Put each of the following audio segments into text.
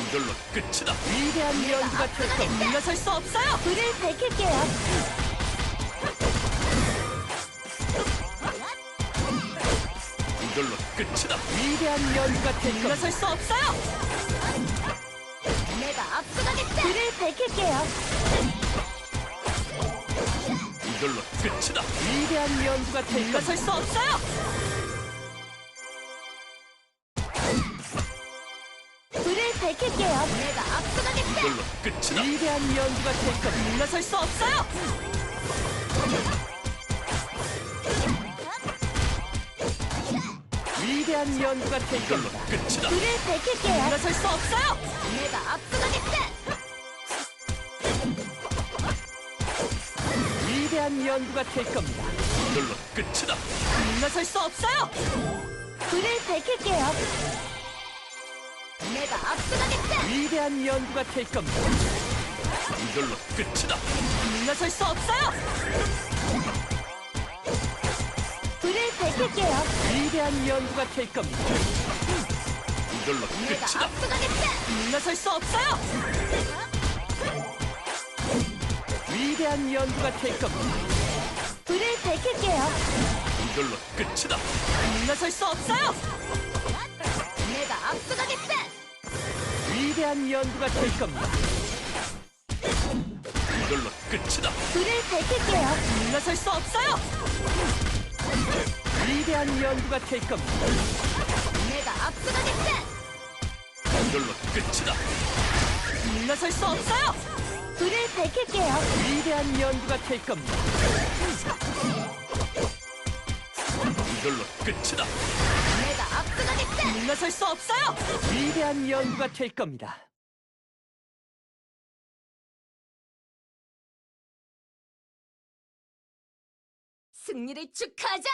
이걸로 끝이다. 위대한 연구가 될 겁니다. 물러설 수 없어요. 불을 밝힐게요. 이걸로 끝이다. 위대한 연구가 될 겁니다. 물러설 수 없어요. 내가 앞서가겠다. 불을 밝힐게요. 이걸로 끝이다. 위대한 연구가 될. 물러설 수 없어요. 불을 밝힐게요. 내가 앞서가겠다. 이걸로 끝이다. 위대한 연구가 될 겁니다. 물러설 수 없어요. 위대한 연구가 될 이걸로 겁니다. 끝이다. 불을 밝힐게요. 물러설 수 없어요. 위대한 연구가 될 겁니다. 이걸로 끝이다. 물러설 수 없어요. 불을 밝힐게요. 내가 앞서가겠다. 위대한 연구가 될 겁니다. 이걸로 끝이다. 물러설 수 없어요. 불을 밝힐게요. 위대한 연구가 될 겁니다. 이걸로 내가 끝이다. 앞서가겠다. 물러설 수 없어요. 위대한 연구가 될 겁니다. 불을 밝힐게요. 이걸로 끝이다. 물러설 수 없어요. 내가 앞서가겠다. 위대한 연구가 될 겁니다. 이걸로 끝이다. 불을 밝힐게요. 물러설 수 없어요. 위대한 연구가 될 겁니다. 내가 앞서가겠다. 이걸로 끝이다. 물러설 수 없어요. 불을 밝힐게요. 위대한 연구가 될 겁니다. 이걸로 끝이다. 내가 앞서가겠다. 물러설 수 없어요. 위대한 연구가 될 겁니다. 승리를 축하하자.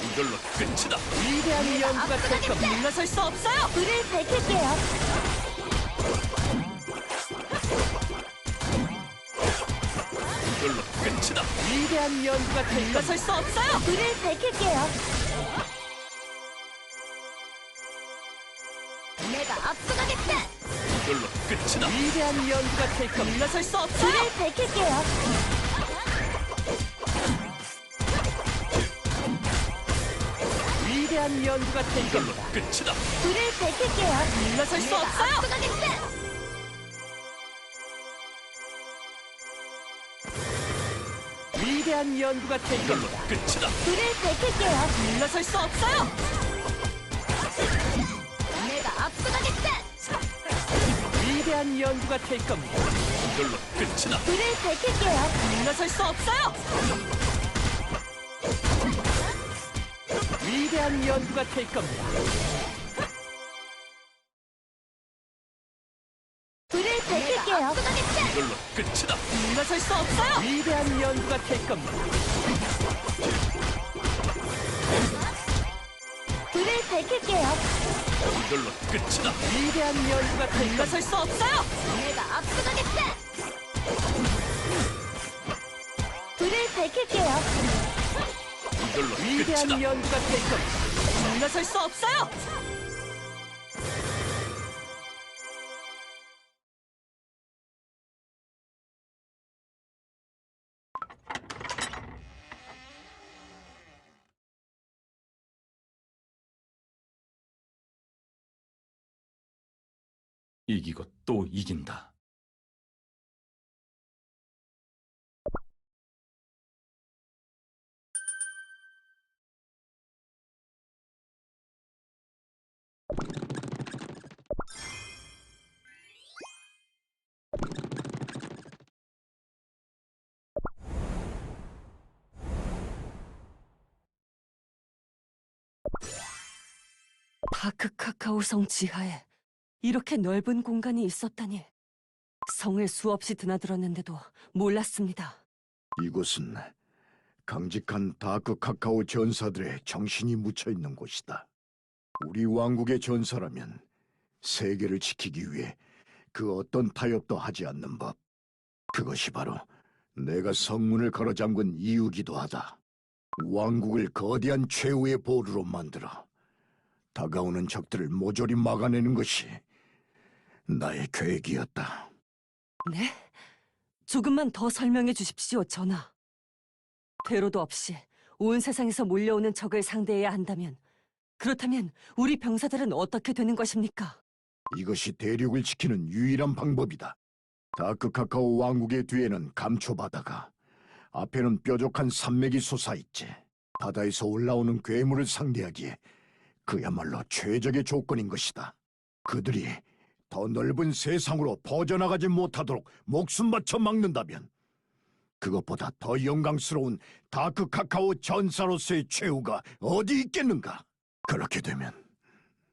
이걸로 끝이다. 위대한 연구가 될 겁니다. 물러설 수 없어요. 불을 밝힐게요. 이걸로 끝이다. 위대한 연구가 될 겁니다. 물러설 수 없어요. 불을 밝힐게요. 내가 앞서가겠다. 이걸로 끝이다. 위대한 연구가 될 겁니다. 물러설 수 없어요. 불을 밝힐게요. 위대한 연구가 될 이걸로 겁니다. 끝이다. 불을 밝힐게요. 물러설 수 없어요. 앞서가겠다. 위대한 연구가 될 이걸로 겁니다. 끝이다. 불을 밝힐게요. 물러설 수 없어요. 위대한 연구가 될 겁니다. 이걸로 끝이다. 불을 밝힐게요. 물러설 수 없어요. 위대한 연구가 될 겁니다. 불을 밝힐게요. 이걸로 끝이다. 물러설 수 없어요. 위대한 연구가 될 겁니다. 불을 밝힐게요. 이걸로 끝이다. 위대한 연구가. 물러설 수 없어요. 내가 앞서가겠다. 불을 밝힐게요. 이걸로 위대한 끝이다. 연구가 될 겁니다. 물러설 수 없어요. 이기고 또 이긴다. 다크 카카오성 지하에 이렇게 넓은 공간이 있었다니. 성을 수없이 드나들었는데도 몰랐습니다. 이곳은 강직한 다크 카카오 전사들의 정신이 묻혀 있는 곳이다. 우리 왕국의 전사라면 세계를 지키기 위해 그 어떤 타협도 하지 않는 법. 그것이 바로 내가 성문을 걸어 잠근 이유기도 하다. 왕국을 거대한 최후의 보루로 만들어 다가오는 적들을 모조리 막아내는 것이 나의 계획이었다. 네? 조금만 더 설명해 주십시오, 전하. 퇴로도 없이 온 세상에서 몰려오는 적을 상대해야 한다면 그렇다면 우리 병사들은 어떻게 되는 것입니까? 이것이 대륙을 지키는 유일한 방법이다. 다크 카카오 왕국의 뒤에는 감초바다가, 앞에는 뾰족한 산맥이 솟아있지. 바다에서 올라오는 괴물을 상대하기에 그야말로 최적의 조건인 것이다. 그들이 더 넓은 세상으로 퍼져나가지 못하도록 목숨 바쳐 막는다면 그것보다 더 영광스러운 다크 카카오 전사로서의 최후가 어디 있겠는가? 그렇게 되면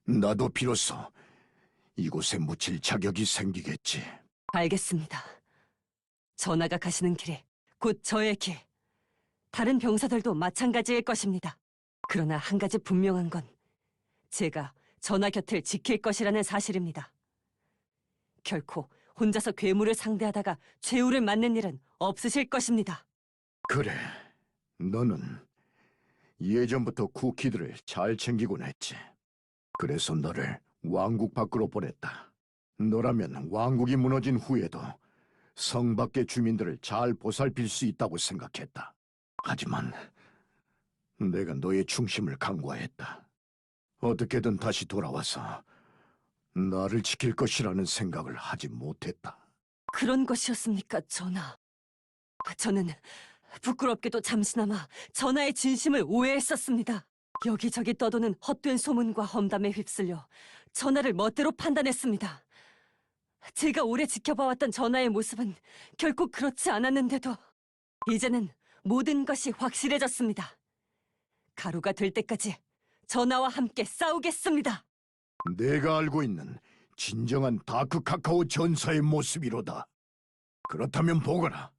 나도 비로소 이곳에 묻힐 자격이 생기겠지. 알겠습니다. 전하가 가시는 길이 곧 저의 길. 다른 병사들도 마찬가지일 것입니다. 그러나 한 가지 분명한 건 제가 전하 곁을 지킬 것이라는 사실입니다. 결코 혼자서 괴물을 상대하다가 최후를 맞는 일은 없으실 것입니다. 그래, 너는 예전부터 쿠키들을 잘 챙기곤 했지. 그래서 너를 왕국 밖으로 보냈다. 너라면 왕국이 무너진 후에도 성 밖의 주민들을 잘 보살필 수 있다고 생각했다. 하지만 내가 너의 중심을 간과했다. 어떻게든 다시 돌아와서 나를 지킬 것이라는 생각을 하지 못했다. 그런 것이었습니까, 전하? 저는 부끄럽게도 잠시나마 전하의 진심을 오해했었습니다. 여기저기 떠도는 헛된 소문과 험담에 휩쓸려 전하를 멋대로 판단했습니다. 제가 오래 지켜봐왔던 전하의 모습은 결코 그렇지 않았는데도 이제는 모든 것이 확실해졌습니다. 가루가 될 때까지 전하와 함께 싸우겠습니다. 내가 알고 있는 진정한 다크 카카오 전사의 모습이로다. 그렇다면 보거라.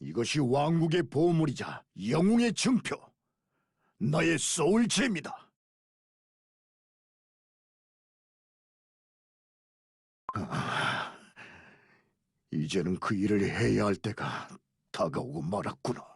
이것이 왕국의 보물이자 영웅의 증표. 나의 소울잼이다. 아, 이제는 그 일을 해야 할 때가 다가오고 말았구나.